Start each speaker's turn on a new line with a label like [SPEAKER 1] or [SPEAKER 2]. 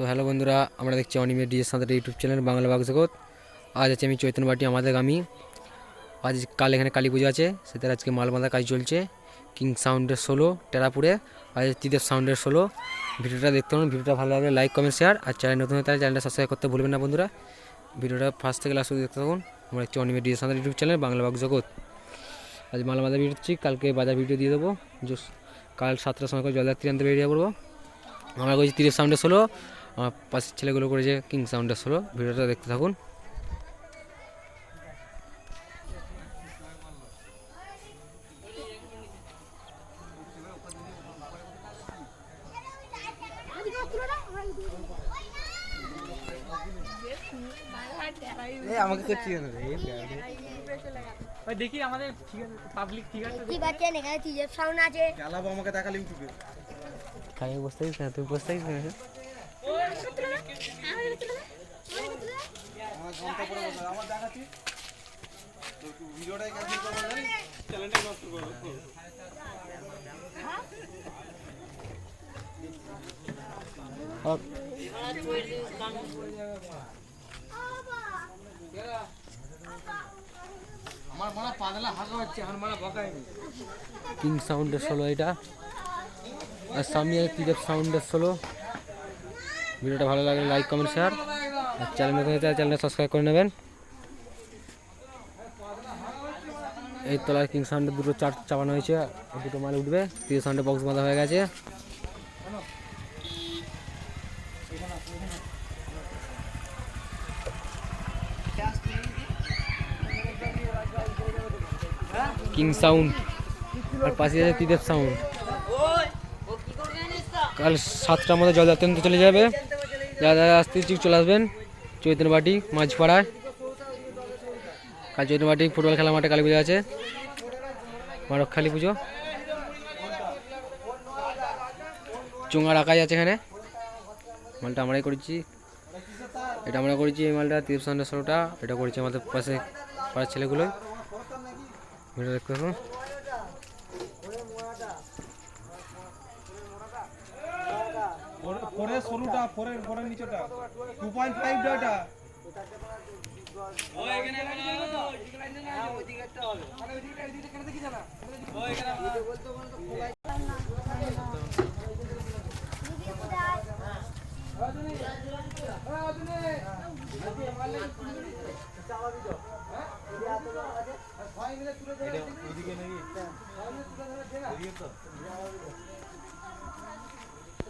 [SPEAKER 1] তো হ্যালো বন্ধুরা, আমরা দেখছি অনিমের ডিজের সাথে ইউটিউব চ্যানেল, বাংলা বাগজগৎ আজ আছে আমি চৈতন্যবাটি আমাদের গ্রামী আজ কাল এখানে কালী পুজো আছে, সেটার আজকে মাল বাঁধা কাজ চলছে। কিং সাউন্ডের ষোলো টেরাপুরে আজ ত্রিদেব সাউন্ডের ষোলো ভিডিওটা দেখতে পাবেন ভিডিওটা ভালো লাগলে লাইক কমেন্ট শেয়ার আর চ্যানেল নতুন হয়ে তাহলে চ্যানেলটা সাবস্ক্রাইব করতে ভুলবেন না বন্ধুরা। ভিডিওটা ফার্স্ট থেকে লাস্ট দেখতে থাকুন। আমরা দেখছি অনিমের ডিজের সাথে ইউটিউব চ্যানেল, বাংলা বাগজগৎ আজ মাল বাঁধা ভিডিও দিচ্ছি কালকে বাজার ভিডিও দিয়ে দেবো। কাল সাতটার সময় করে জলযাত্রী আনতে বেরিয়ে পড়ব। আমরা করেছি তিরিশ সাউন্ডের ষোলো আমার পাশের ছেলেগুলো করেছে কিং সাউন্ডের ষোলো ভিডিওটা দেখতে থাকুন।
[SPEAKER 2] আমাকে
[SPEAKER 3] দেখি আমাদের ঠিক আছে পাবলিক ঠিক আছে
[SPEAKER 4] পাচ্ছেন এখানে টিজের সাউন্ড আছে?
[SPEAKER 2] চালাবো আমাকে দেখালে ইউটিউবে
[SPEAKER 1] খাই না তুই না?
[SPEAKER 2] আমার হাগা হচ্ছে
[SPEAKER 1] কিং সাউন্ডের ষোলো এটা। আর সামনে তিরেপ সাউন্ডের ষোলো ভিডিওটা ভালো লাগলে লাইক কমেন্ট শেয়ার আর চ্যানেল নতুন চ্যানেলটা সাবস্ক্রাইব করে নেবেন। এই তলায় কিং সাউন্ডের দুটো চার চাপানো হয়েছে। দুটো মাল উঠবে। তিরিশ সাউন্ডের বক্স বাঁধা হয়ে গেছে। কিং সাউন্ড আর পাশে আছে ত্রিদেব সাউন্ড কাল সাতটার মধ্যে জল অত্যন্ত চলে যাবে। যারা যারা আসতে ঠিক চলে আসবেন। চৈতন্যবাটি মাঝপাড়ায় কাল চৈতন্যবাটি ফুটবল খেলা মাঠে কালী পুজো আছে। মারক কালী পুজো। চুঙা রাখাই আছে এখানে। মালটা আমরাই করেছি। এটা আমরা করেছি এই মালটা তিরিশ ষোলোটা। এটা করেছি আমাদের পাশে পাড়ার ছেলেগুলোই। দেখতে
[SPEAKER 2] ফোরে ষোলোটা ফোরের ফোরের নিচেটা। টু পয়েন্ট ফাইভ ডটা ওইদিকে নাকি? ওইদিকে তো।